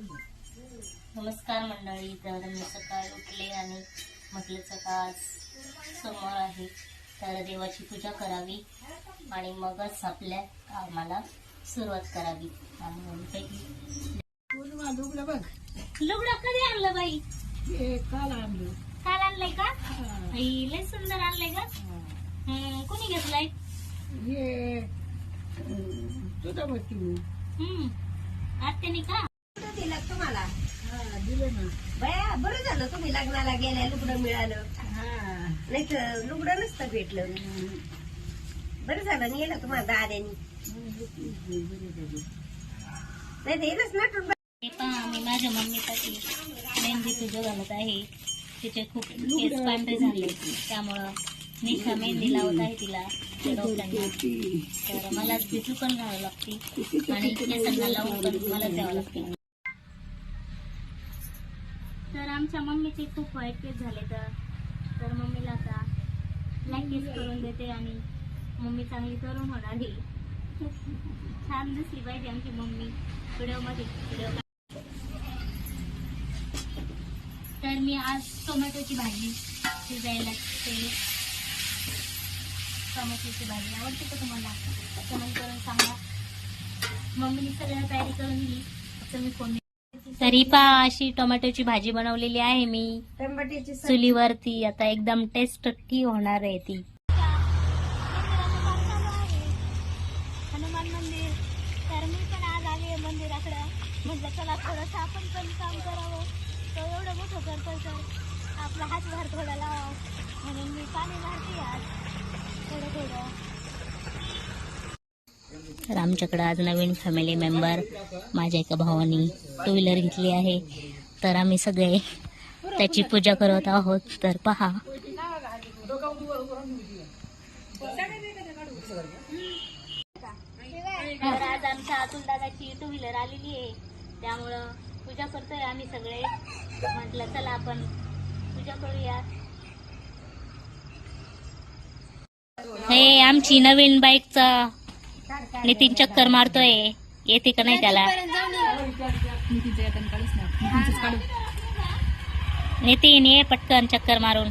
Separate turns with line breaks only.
नमस्कार मंडळी तर मी सकाळी उठले आणि म्हटलं सकाळ समोर आहे तर देवाची पूजा करावी आणि मगच आपल्या कामाला सुरुवात करावी.
लुगडं बघ.
लुगडं कधी आणलं बाई?
काल आणलं.
काल आणलंय का? लय सुंदर आणलंय का कोणी घेतलंय?
हे तुझं
आत्याने का?
कुठं तुम्हाला?
हा दिलं ना
बया बरं झालं तुम्ही लग्नाला गेल्या लुगडं मिळालं.
हा
नाही तर लुगडं नसतं भेटलं. बरं झालं नेलं तुम्हाला दाद्यानी नाही तर येणंच नटून
हे पहा मी माझ्या मम्मीसाठी मेहंदी तुझं घालत आहे. तिचे खूप केस पांढरे झाले. त्यामुळं निशा मेहंदी लावत आहे तिला डोक्यांना तर मला भिजू पण घ्यावं लागते. आणि केसांना लावून पण मला द्यावं लागते. तर आमच्या मम्मीचे खूप वाईट केस झाले तर. तर मम्मीला आता ब्लॅक केस करून देते आणि मम्मी चांगली तरुण होणार आहे. छान दिसली पाहिजे आमची मम्मी. व्हिडिओमध्ये व्हिडिओ तर मी आज टोमॅटोची भाजी शिजायला ठेवली टोमॅटोची भाजी आवडते का तुम्हाला? कमेंट करून सांगा. मम्मीने सगळ्या तयारी करून दिली तर मी फोन तरी पा अशी टोमॅटोची भाजी बनवलेली आहे मी.
टमाट्याची
चुलीवरती आता एकदम टेस्टी होणार आहे ती. हनुमान मंदिर तर मी पण आज आली आहे मंदिराकडं म्हटलं चला थोडंसं आपण पण काम करावं. तो एवढं मोठं तर आपला हातभार थोडा लावा. म्हणून मी पाणी मारते आज. थोडं थोडं. तर आमच्याकडं आज नवीन फॅमिली मेंबर माझ्या एका भावानी टू व्हीलर घेतली आहे. तर आम्ही सगळे त्याची पूजा करत आहोत. तर पहा. तर आज आमच्या अतुल दादाची टू व्हीलर आलेली आहे. त्यामुळं पूजा करतोय आम्ही सगळे. म्हटलं चला आपण पूजा करूया. हे आमची नवीन बाईकचा नितीन चक्कर मारतोय. येते का नाही त्याला? नितीन ये पटकन चक्कर मारून.